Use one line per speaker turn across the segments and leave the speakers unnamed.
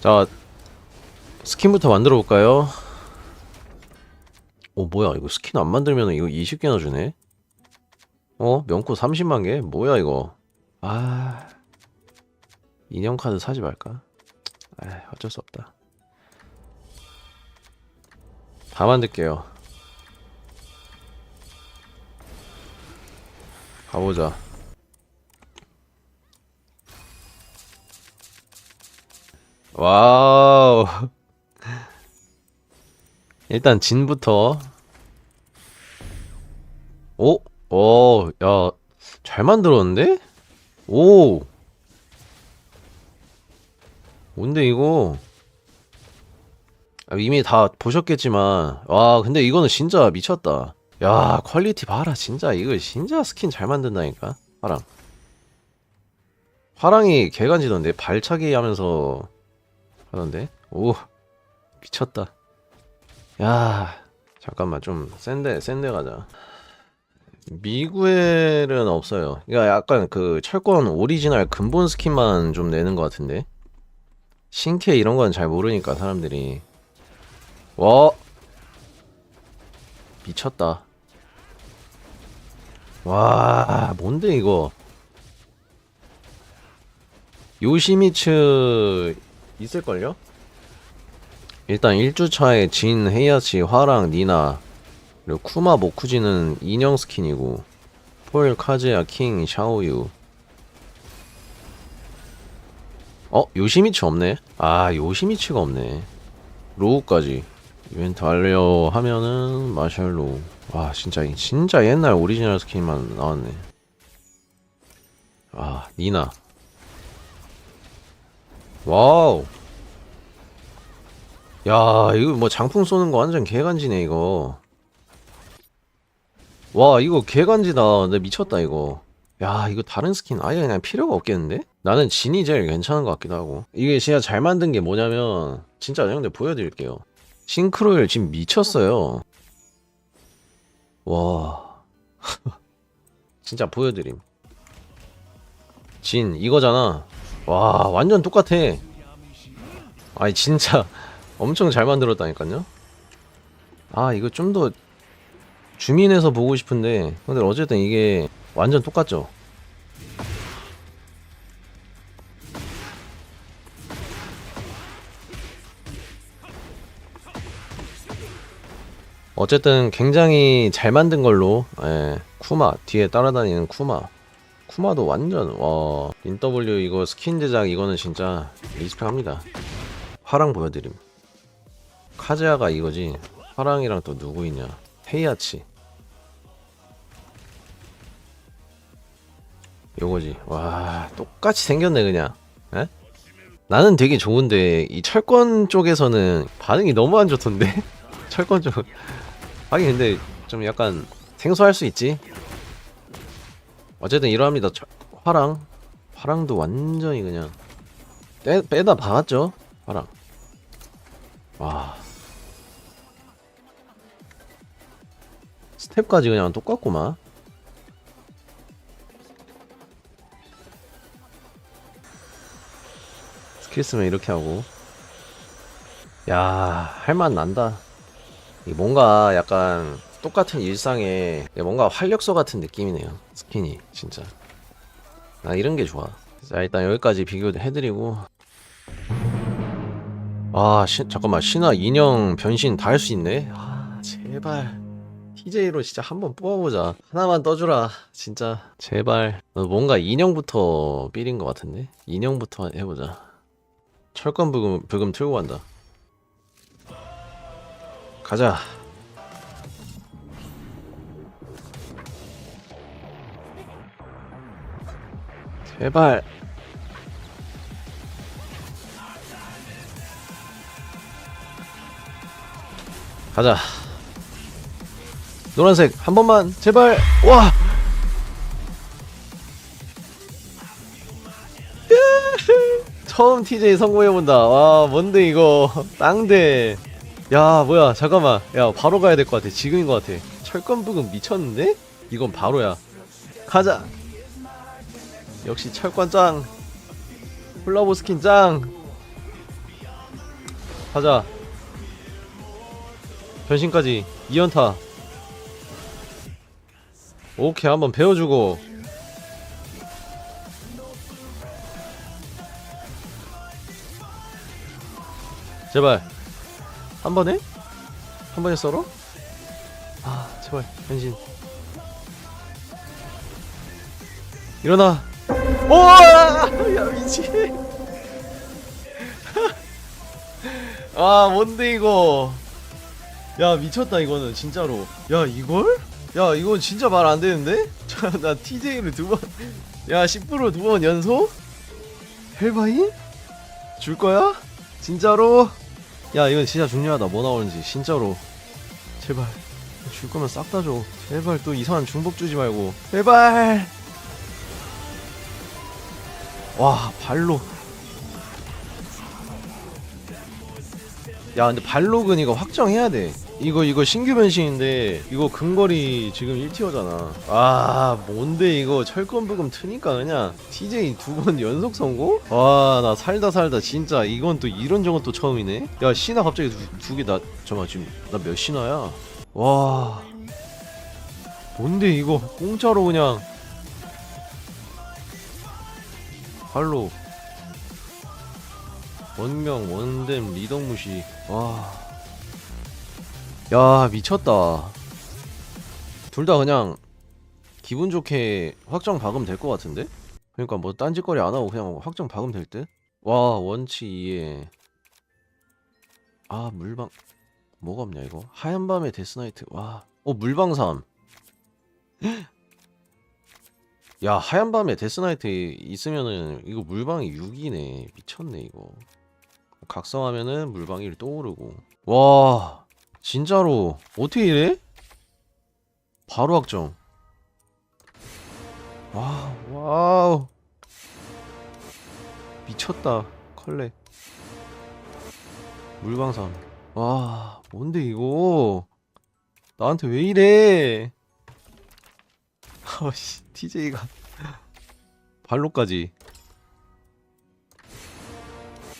자 스킨부터 만들어 볼까요? 오 뭐야 이거 스킨 안 만들면 이거 20개나 주네 어? 명코 30만 개? 뭐야 이거 아 인형 카드 사지 말까? 아 어쩔 수 없다 다 만들게요 가보자 와우 일단 진부터 오? 어, 야, 잘 만들었는데? 오! 뭔데 이거? 아, 이미 다 보셨겠지만 와 근데 이거는 진짜 미쳤다 야 퀄리티 봐라 진짜. 이거 진짜 스킨 잘 만든다니까. 화랑. 화랑이 개간지던데? 발차기 하면서 하던데? 오 미쳤다. 야 잠깐만 좀 센데 센데 가자. 미구엘은 없어요. 그러니까 약간 그 철권 오리지널 근본 스킨만 좀 내는 것 같은데? 신캐 이런 건 잘 모르니까 사람들이. 와! 미쳤다 와 뭔데 이거 요시미츠 있을걸요? 일단 1주차에 진, 헤이아치, 화랑, 니나 그리고 쿠마, 모쿠지는 인형 스킨이고 폴, 카즈야, 킹, 샤오유 어? 요시미츠 없네? 아 요시미츠가 없네 로우까지 이벤트 하려 하면은 마샬로. 와 진짜 진짜 옛날 오리지널 스킨만 나왔네. 아 니나. 와우. 야 이거 뭐 장풍 쏘는 거 완전 개간지네 이거. 와 이거 개간지다. 근데 미쳤다 이거. 야 이거 다른 스킨 아예 그냥 필요가 없겠는데? 나는 진이 제일 괜찮은 것 같기도 하고. 이게 진짜 잘 만든 게 뭐냐면 진짜 형들 보여드릴게요 싱크로율 지금 미쳤어요. 와. 진짜 보여드림. 진 이거잖아. 와 완전 똑같아. 아니 진짜 엄청 잘 만들었다니까요? 아 이거 좀 더 주민해서 보고 싶은데 근데 어쨌든 이게 완전 똑같죠 어쨌든 굉장히 잘 만든 걸로 예, 쿠마 뒤에 따라다니는 쿠마. 쿠마도 완전 와 인W 이거 스킨 제작 이거는 진짜 리스펙합니다. 화랑 보여드림. 카즈야가 이거지. 화랑이랑 또 누구 있냐? 헤이아치. 요거지. 와 똑같이 생겼네 그냥. 에? 나는 되게 좋은데 이 철권 쪽에서는 반응이 너무 안 좋던데? 철권 쪽 하긴 근데 좀 약간 생소할 수 있지. 어쨌든 이러합니다. 철- 화랑. 화랑도 완전히 그냥 빼, 빼다 박았죠? 화랑. 와. 스텝까지 그냥 똑같구만. 스킬 쓰면 이렇게 하고. 야 할만 난다. 이 뭔가 약간 똑같은 일상에 뭔가 활력소 같은 느낌이네요 스킨이 진짜. 나 이런 게 좋아. 자 일단 여기까지 비교 해드리고. 아 시, 잠깐만. 신화 인형 변신 다 할 수 있네? 아 제발. TJ로 진짜 한번 뽑아보자. 하나만 떠주라 진짜. 제발. 너 뭔가 인형부터 삘인 것 같은데? 인형부터 해보자. 철권 부금, 부금 틀고 간다 가자. 제발. 가자. 노란색 한 번만 제발. 와! 처음 TJ 성공해본다. 와 뭔데 이거? 땅대 야 뭐야 잠깐만. 야 바로 가야 될 것 같아. 지금인 것 같아. 철권 부금 미쳤는데? 이건 바로야. 가자. 역시 철권 짱. 훌라보 스킨 짱. 가자. 변신까지. 2연타. 오케이 한번 배워주고. 제발 한 번에? 한 번에 썰어? 아 제발 변신 일어나 오야 미친 아 뭔데 이거 야 미쳤다 이거는 진짜로 야 이걸? 야 이건 진짜 말 안 되는데? 나 TJ를 두번야 10%두 번 연속? 헬바인? 줄 거야? 진짜로? 야 이건 진짜 중요하다. 뭐 나오는지. 진짜로. 제발. 줄 거면 싹 다 줘. 제발 또 이상한 중복 주지 말고. 제발! 와 발로. 야 근데 발록은 이거 확정해야 돼 이거 이거 신규 변신인데 이거 근거리 지금 1티어잖아. 아 뭔데 이거 철권부금 트니까 그냥 TJ 두 번 연속 성공? 와나 살다 살다 진짜 이건 또 이런 적은 또 처음이네. 야 신화 갑자기 두개나 잠깐만 지금 나 몇 신화야? 와. 뭔데 이거? 공짜로 그냥. 발로 원명 원댐 리덕무시. 와. 야 미쳤다. 둘 다 그냥 기분 좋게 확정 박으면 될 것 같은데? 그러니까 뭐 딴짓거리 안 하고 그냥 확정 박으면 될 듯? 와 원치 2에 아 물방 뭐가 없냐 이거? 하얀 밤의 데스나이트. 와어 물방삼. 야 하얀 밤에 데스나이트 있으면은 이거 물방이 6이네. 미쳤네 이거. 각성하면은 물방이 1 떠오르고. 와 진짜로 어떻게 이래? 바로 확정. 와 와우. 미쳤다 컬렉 물방삼 와 뭔데 이거? 나한테 왜 이래? 아씨 TJ가. 발로까지.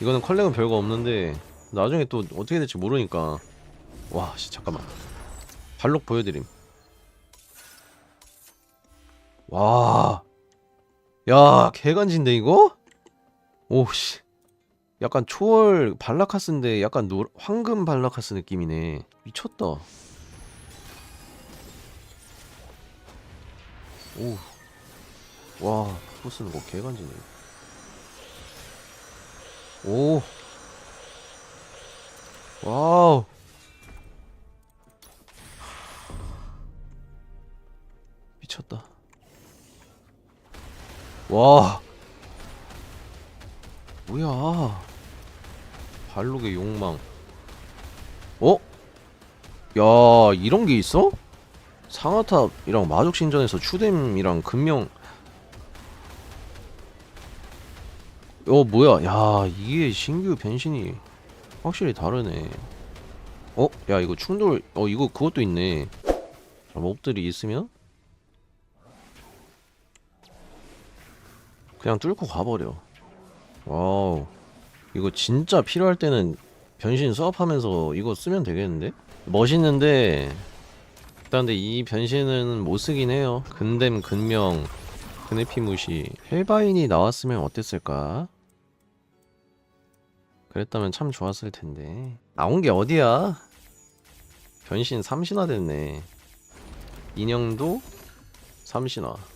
이거는 컬렉은 별거 없는데 나중에 또 어떻게 될지 모르니까 와 씨, 잠깐만 발록 보여드림 와 야 개간지인데 이거? 오 씨 약간 초월 발라카스인데 약간 노, 황금 발라카스 느낌이네 미쳤다 오. 와, 쓰는 거 개간지네. 오. 와우. 미쳤다. 와. 뭐야. 발록의 욕망. 어? 야, 이런 게 있어? 상하탑이랑 마족신전에서 추뎀이랑 금명 어 뭐야 야 이게 신규 변신이 확실히 다르네 어? 야 이거 충돌 어 이거 그것도 있네 자, 몹들이 있으면 그냥 뚫고 가버려 와우 이거 진짜 필요할 때는 변신 수업하면서 이거 쓰면 되겠는데? 멋있는데 일단 근데 이 변신은 못 쓰긴 해요. 근댐 근명 그네피 무시 헬바인이 나왔으면 어땠을까? 그랬다면 참 좋았을 텐데 나온 게 어디야? 변신 3신화 됐네. 인형도 3신화.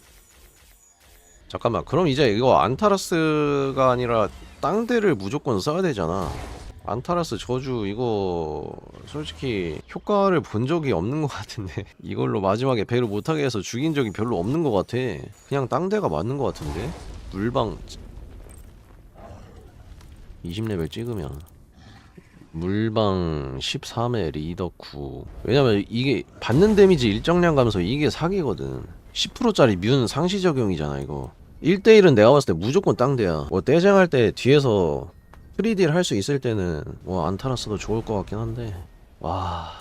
잠깐만 그럼 이제 이거 안타라스가 아니라 땅대를 무조건 써야 되잖아. 안타라스 저주 이거 솔직히 효과를 본 적이 없는 것 같은데. 이걸로 마지막에 배를 못하게 해서 죽인 적이 별로 없는 것 같아. 그냥 땅대가 맞는 것 같은데? 물방. 20레벨 찍으면. 물방 13회 리더 9 왜냐면 이게 받는 데미지 일정량 가면서 이게 사기거든 10%짜리 뮨 상시 적용이잖아 이거. 1대1은 내가 봤을 때 무조건 땅대야. 뭐 떼쟁할 때 뒤에서 3D를 할수 있을 때는 뭐 안타라스도 좋을 것 같긴 한데. 와,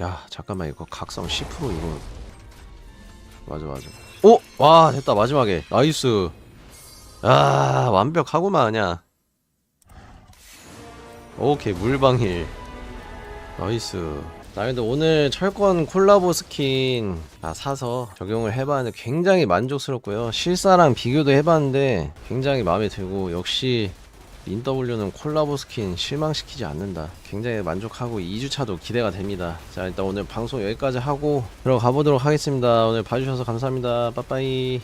야 잠깐만 이거 각성 10% 이거. 맞아 맞아. 오! 와 됐다 마지막에. 나이스. 아 완벽하구만 그냥. 오케이 물방일. 나이스 나 근데 오늘 철권 콜라보 스킨 다 사서 적용을 해봤는데 굉장히 만족스럽고요. 실사랑 비교도 해봤는데 굉장히 마음에 들고 역시 인W는 콜라보 스킨 실망시키지 않는다. 굉장히 만족하고 2주차도 기대가 됩니다. 자 일단 오늘 방송 여기까지 하고 들어가 보도록 하겠습니다. 오늘 봐주셔서 감사합니다. 빠빠이.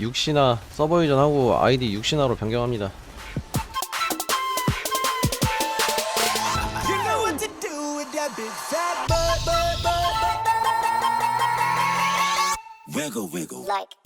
6신화 서버 이전하고 아이디 6신화로 변경합니다
big fat butt, butt, butt, butt. Wiggle, wiggle.
like